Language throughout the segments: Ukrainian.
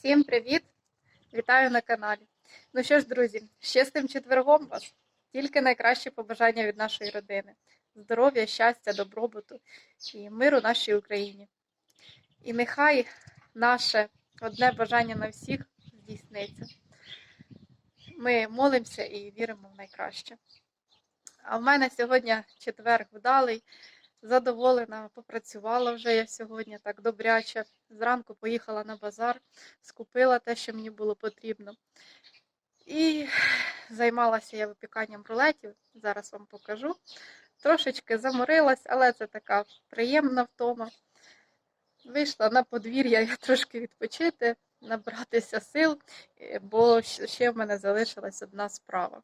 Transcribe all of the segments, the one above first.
Всім привіт! Вітаю на каналі. Ну що ж, друзі, з чистим четвергом вас. Тільки найкращі побажання від нашої родини. Здоров'я, щастя, добробуту і миру нашій Україні. І нехай наше одне бажання на всіх здійсниться. Ми молимося і віримо в найкраще. А в мене сьогодні четверг вдалий. Задоволена, попрацювала вже я сьогодні так добряче. Зранку поїхала на базар, скупила те, що мені було потрібно. І займалася я випіканням рулетів. Зараз вам покажу. Трошечки заморилась, але це така приємна втома. Вийшла на подвір'я я трошки відпочити, набратися сил, бо ще в мене залишилась одна справа.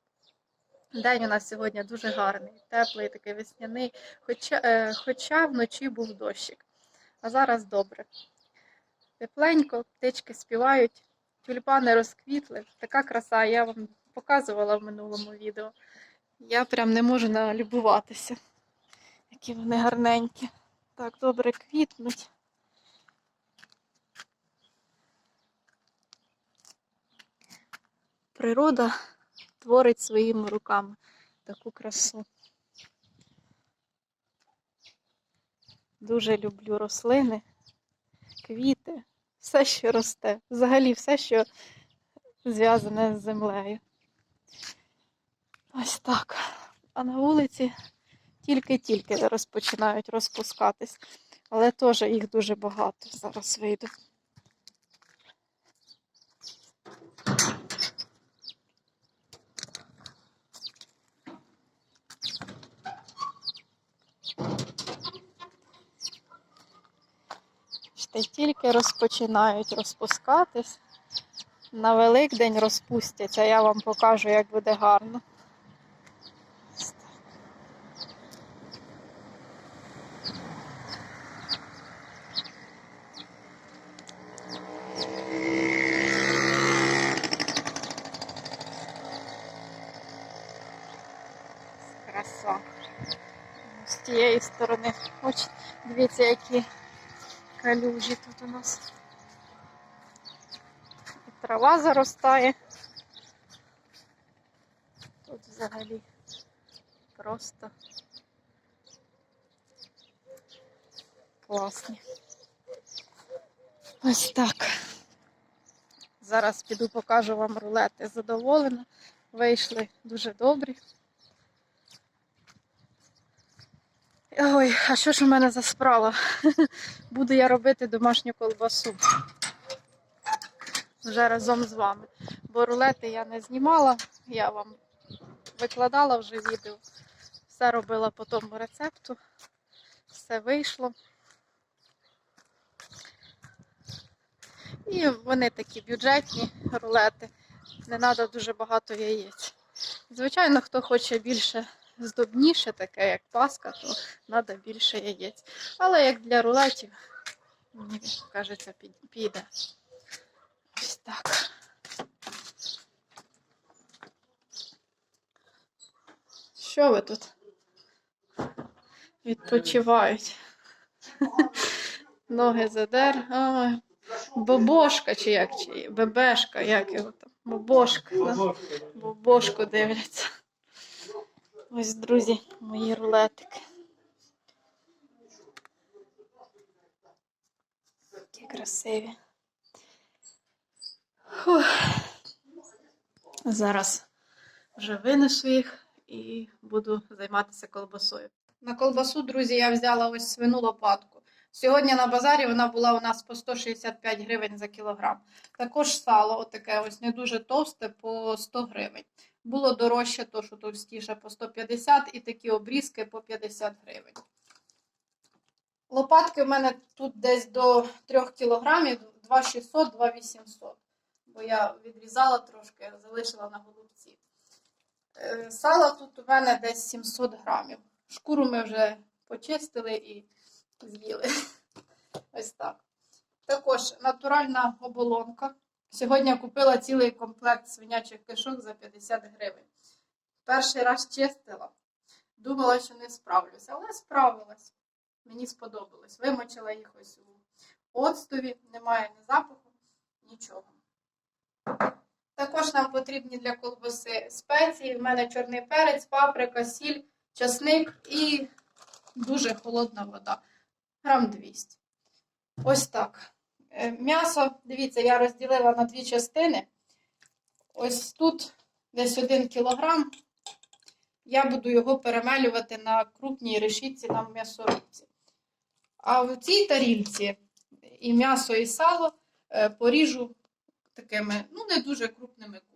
День у нас сьогодні дуже гарний, теплий, такий весняний, хоча, е, хоча вночі був дощик. А зараз добре. Тепленько, птички співають, тюльпани розквітли. Така краса, я вам показувала в минулому відео. Я прям не можу налюбуватися. Які вони гарненькі. Так, добре квітнуть. Природа творить своїми руками таку красу. Дуже люблю рослини, квіти, все, що росте, взагалі все, що зв'язане з землею. Ось так. А на вулиці тільки-тільки розпочинають розпускатись, але теж їх дуже багато зараз вийду. Ще тільки розпочинають розпускатись. На Великдень розпустяться. Я вам покажу, як буде гарно. Краса. З тієї сторони. Ось дивіться, які калюжі тут у нас. І трава заростає. Тут взагалі просто класні. Ось так. Зараз піду покажу вам рулети. Задоволена. Вийшли дуже добрі. Ой, а що ж у мене за справа? Буду я робити домашню колбасу вже разом з вами. Бо рулети я не знімала, я вам викладала вже відео. Все робила по тому рецепту. Все вийшло. І вони такі бюджетні рулети. Не треба дуже багато яєць. Звичайно, хто хоче більше здобніше, таке як паска, то треба більше яєць. Але як для рулетів, мені кажеться, піде. Ось так. Що ви тут? Відпочивають. Ноги задер. Ой. Бобошка чи як? Чи бебешка, як його там? Бобошка. Бобошку дивляться. Ось, друзі, мої рулетики. Такі красиві. Фух. Зараз вже винесу їх і буду займатися колбасою. На колбасу, друзі, я взяла ось свину лопатку. Сьогодні на базарі вона була у нас по 165 гривень за кілограм. Також сало, отаке ось не дуже товсте, по 100 гривень. Було дорожче, то що товстіше по 150 і такі обрізки по 50 гривень. Лопатки в мене тут десь до 3 кілограмів, 2600, 2800. Бо я відрізала трошки, залишила на голубці. Е, Сала тут у мене десь 700 грамів. Шкуру ми вже почистили і з'їли. Ось так. Також натуральна оболонка. Сьогодні купила цілий комплект свинячих кишок за 50 гривень. Перший раз чистила. Думала, що не справлюся, але справилась. Мені сподобалось. Вимочила їх ось у оцтові, немає ні запаху, нічого. Також нам потрібні для колбаси спеції. В мене чорний перець, паприка, сіль, часник і дуже холодна вода. Грам 200. Ось так. Е, М'ясо, дивіться, я розділила на дві частини. Ось тут десь 1 кілограм. Я буду його перемелювати на крупній решітці на м'ясорубці. А в цій тарільці і м'ясо, і сало е, поріжу такими, ну, не дуже крупними кубиками.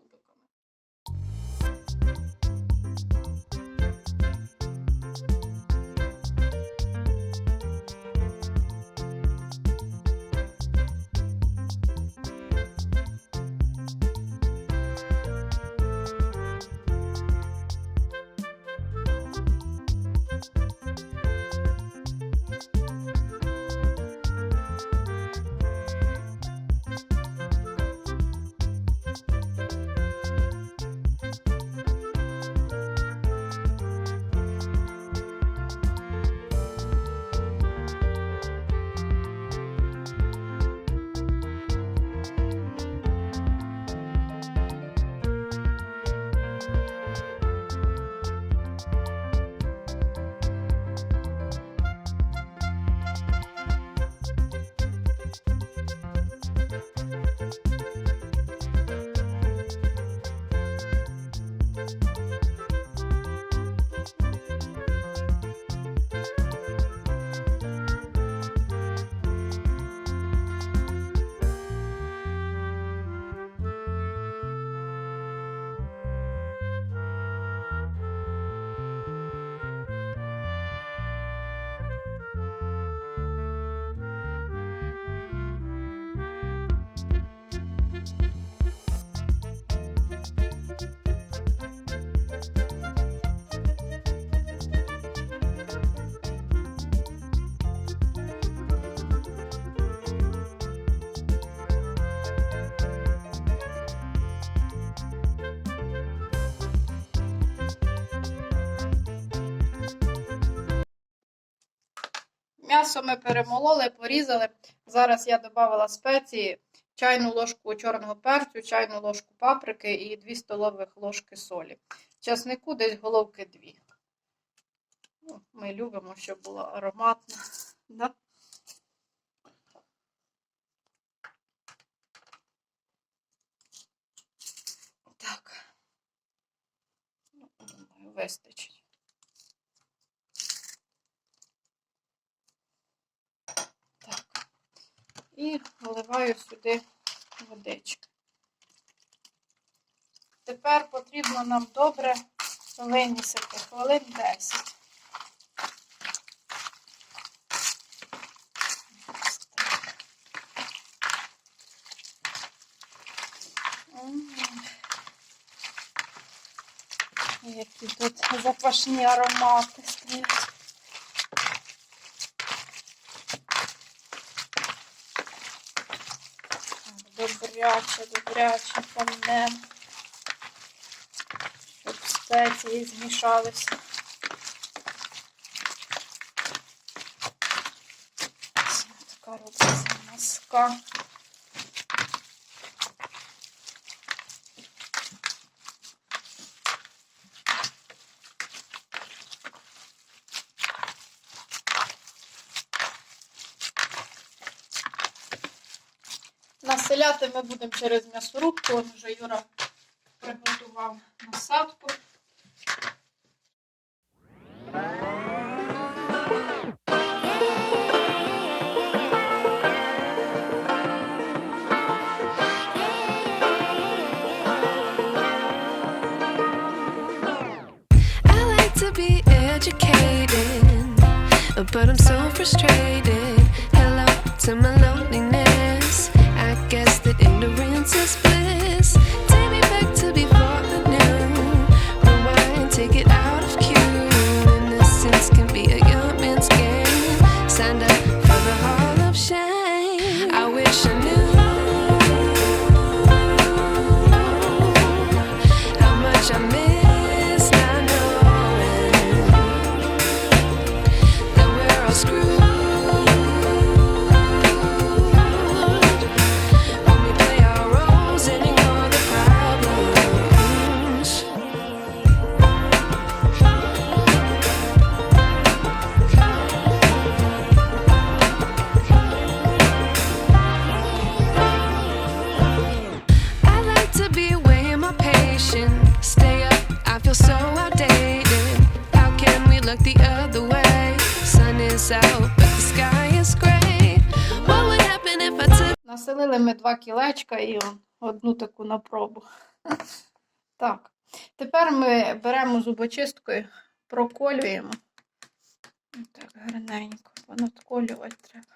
М'ясо ми перемололи, порізали. Зараз я додала спеції, чайну ложку чорного перцю, чайну ложку паприки і 2 столових ложки солі. Часнику десь головки 2. Ну, ми любимо, щоб було ароматно. Да? Так. Вистачить. І вливаю сюди водички. Тепер потрібно нам добре вимісити хвилин 10. Ось так. М. Які тут запашні аромати стоять. Так, добряче, добряче помнем. Щоб спеції змішалися. Ось Така робиться маска. Населяти ми будемо через м'ясорубку. Он вже Юра приготував насадку. But I'm so frustrated. Два кілечка і одну таку на пробу. Так. Тепер ми беремо зубочисткою, проколюємо. Так, гарненько, понадколювати треба.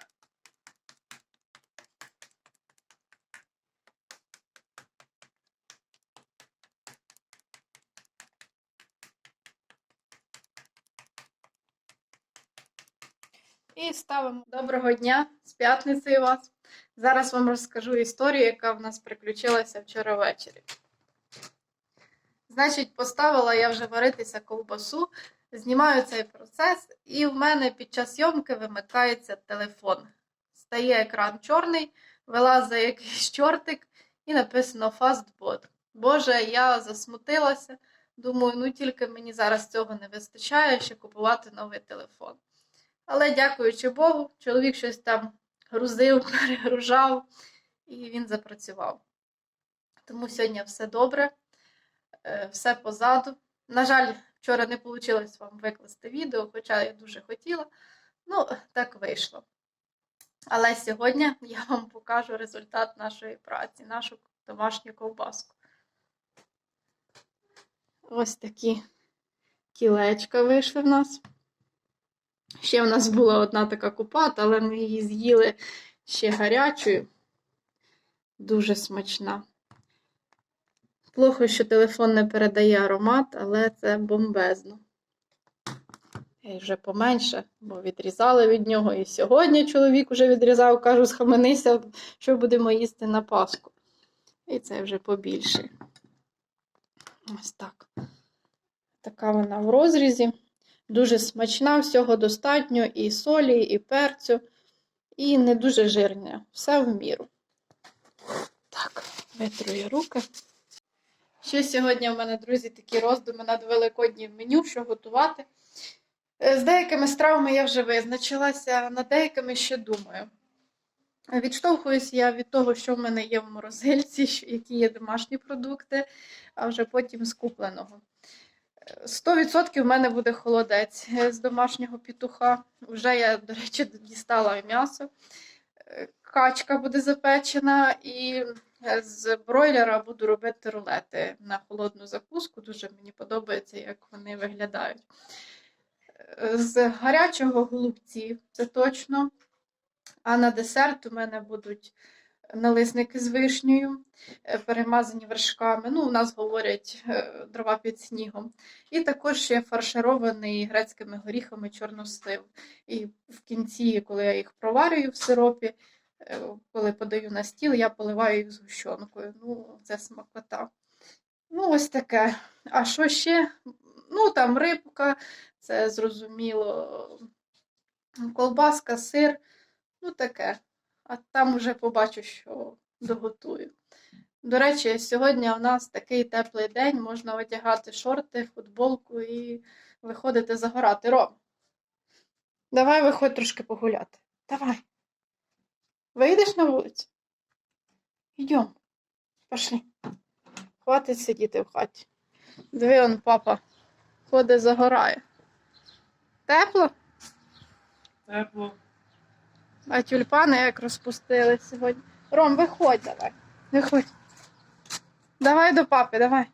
І ставимо доброго дня з п'ятницею вас. Зараз вам розкажу історію, яка в нас приключилася вчора ввечері. Значить, поставила я вже варитися ковбасу, знімаю цей процес, і в мене під час зйомки вимикається телефон. Стає екран чорний, вилазить якийсь чортик і написано Fastbot. Боже, я засмутилася. Думаю, ну тільки мені зараз цього не вистачає, ще купувати новий телефон. Але, дякуючи Богу, чоловік щось там грузив, перегружав, і він запрацював. Тому сьогодні все добре, е, все позаду. На жаль, вчора не вийшло вам викласти відео, хоча я дуже хотіла. Ну, так вийшло. Але сьогодні я вам покажу результат нашої праці, нашу домашню ковбаску. Ось такі кілечка вийшли в нас. Ще в нас була одна така купата, але ми її з'їли ще гарячою. Дуже смачна. Плохо, що телефон не передає аромат, але це бомбезно. І вже поменше, бо відрізали від нього. І сьогодні чоловік вже відрізав, кажу, схаменися, що будемо їсти на Пасху. І це вже побільше. Ось так. Така вона в розрізі. Дуже смачна, всього достатньо, і солі, і перцю, і не дуже жирне. Все в міру. Так, витрую руки. Ще сьогодні в мене, друзі, такі роздуми над великоднім меню, що готувати. Е, З деякими стравами я вже визначилася, над деякими ще думаю. Відштовхуюсь я від того, що в мене є в морозильці, які є домашні продукти, а вже потім з купленого. 100% в мене буде холодець з домашнього петуха. Вже я, до речі, дістала м'ясо. Е, Качка буде запечена, і е, з бройлера буду робити рулети на холодну закуску. Дуже мені подобається, як вони виглядають. Е, З гарячого голубці, це точно. А на десерт у мене будуть налисники з вишнею, е, перемазані вершками. Ну, у нас говорять е, дрова під снігом. І також ще фарширований грецькими горіхами чорнослив. І в кінці, коли я їх проварюю в сиропі, е, коли подаю на стіл, я поливаю їх згущенкою. Ну, це смакота. Ну, ось таке. А що ще? Ну, там рибка, це зрозуміло. Колбаска, сир, ну таке. А там уже побачу, що доготую. До речі, сьогодні у нас такий теплий день, можна одягати шорти, футболку і виходити загорати. Ром, давай виходь трошки погуляти. Давай. Вийдеш на вулицю? Йдем. Пошли. Хватить сидіти в хаті. Диви, он папа ходить, загорає. Тепло? Тепло. А тюльпани як розпустили сьогодні. Ром, виходь давай. Виходь. Давай до папи, давай.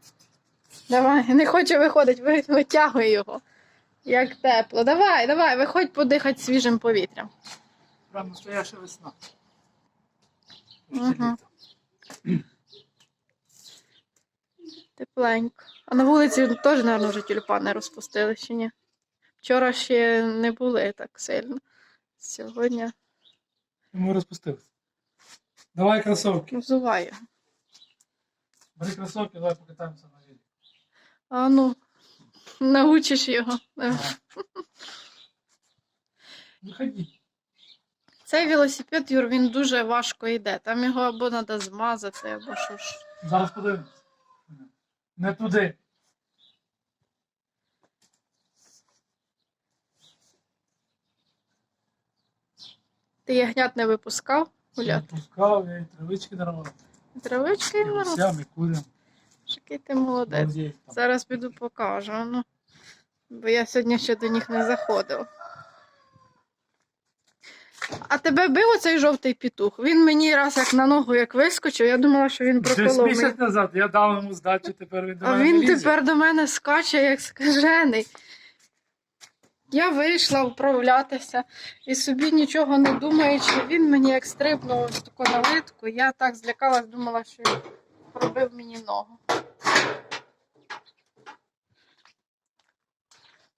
Давай. Не хоче виходити, ви- витягуй його. Як тепло. Давай, давай, виходь подихати свіжим повітрям. Прям настояща весна. Мгм. Тепленько. А на вулиці теж, мабуть, вже тюльпани розпустили чи ні? Вчора ще не були так сильно. Сьогодні Ми розпустилися. Давай кросовки. взуває. Бери кросовки, давай покатаємося на велику. А ну, научиш його. Виходи. Цей велосипед, Юр, він дуже важко йде. Там його або треба змазати, або що ж. Зараз подивимось. Не туди. Ти ягнят не випускав гуляти? Пускав, я і травички нарвав. Травички І Гусям, і курям. Який ти молодець. Зараз піду покажу. Ну, бо я сьогодні ще до них не заходив. А тебе бив оцей жовтий петух? Він мені раз як на ногу як вискочив, я думала, що він проколов. місяць назад я дав йому здачу, тепер він до А мене він не лізе. тепер до мене скаче, як скажений. Я вийшла вправлятися і собі нічого не думаючи, він мені як стрибнув ось таку налитку. Я так злякалась, думала, що він пробив мені ногу.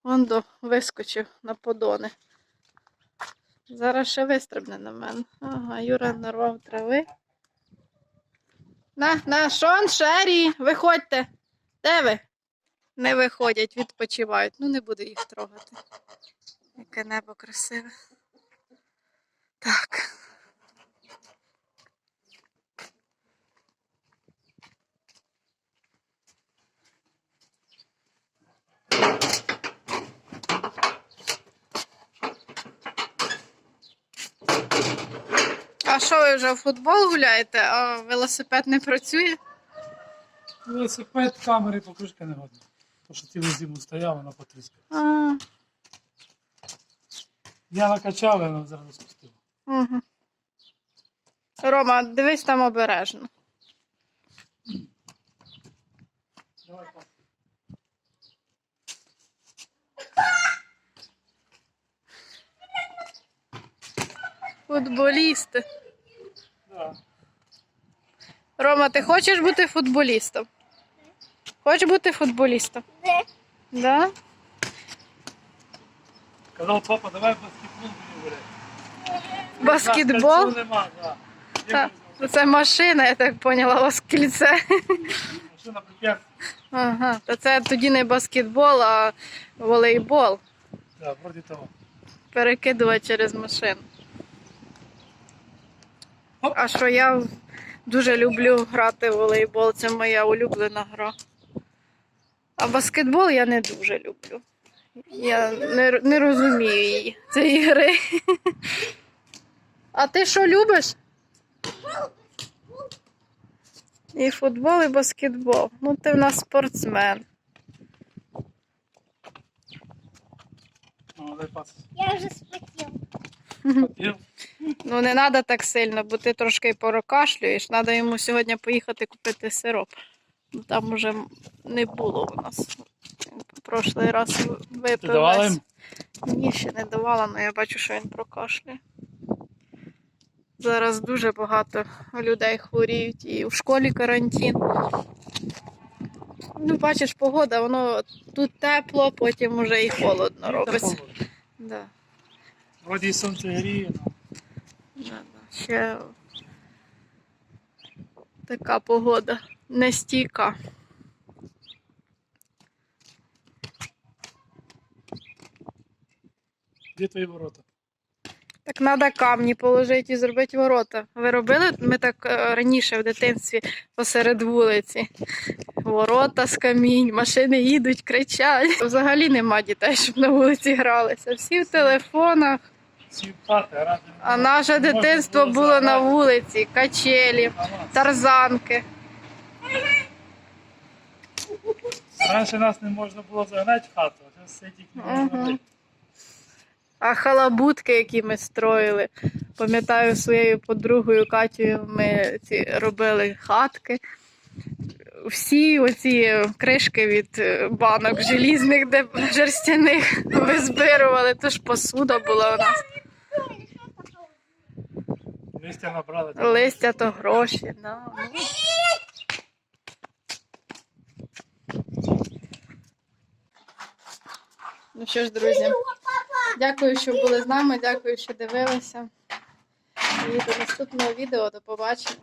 Вондо вискочив на подони. Зараз ще вистрибне на мене. Ага, Юра нарвав трави. На, на, Шон, Шері, виходьте. Де ви? Не виходять, відпочивають. Ну, не буду їх трогати. Яке небо красиве. Так. А що ви вже в футбол гуляєте, а велосипед не працює? Велосипед, камери, покришка не годна. Тому що цілу зиму стояв, вона потріскала. А, Я накачав, і вона зараз спустила. угу. Рома, дивись там обережно. Давай, пап. Футболісти. Да. Рома, ти хочеш бути футболістом? Хочеш бути футболістом? Да. Казав папа, давай баскетбол будемо гуляти. Баскетбол? Нема, да. Є Так. Це машина, я так поняла, у вас кільце. Машина прип'ять. Ага. То це тоді не баскетбол, а волейбол. Да, вроді того. Перекидувати через машину. Оп. А що я дуже люблю грати в волейбол, це моя улюблена гра. А баскетбол я не дуже люблю. Я не, не розумію її, цієї гри. А ти що любиш? І футбол, і баскетбол. Ну, ти в нас спортсмен. Я вже спотів. Ну, не треба так сильно, бо ти трошки прокашлюєш. Треба йому сьогодні поїхати купити сироп. Ну, Там уже не було у нас. Прошлий раз випив. Ні, ще не давала, але я бачу, що він прокашлює. Зараз дуже багато людей хворіють і в школі карантин. Ну, бачиш, погода, воно тут тепло, потім уже і холодно робиться. Да. Вроді і сонце гріє, ну. Да, да. Ще така погода нестійка. Де твої ворота? Так треба камні положити і зробити ворота. Ви робили? Ми так е, раніше в дитинстві посеред вулиці. Ворота з камінь, машини їдуть, кричать. Взагалі нема дітей, щоб на вулиці гралися. Всі в телефонах. А наше дитинство було на вулиці, качелі, тарзанки. Раніше нас не можна було загнати в хату, а зараз все тільки можна Ага. робити. А халабутки, які ми строїли. Пам'ятаю, своєю подругою Катєю ми ці робили хатки. Всі оці кришки від е, банок желізних, де жерстяних визбирували, то ж посуда була у нас. Листя набрали. Листя то гроші. Да. ну. Ну що ж, друзі, дякую, що були з нами, дякую, що дивилися. І до наступного відео. До побачення.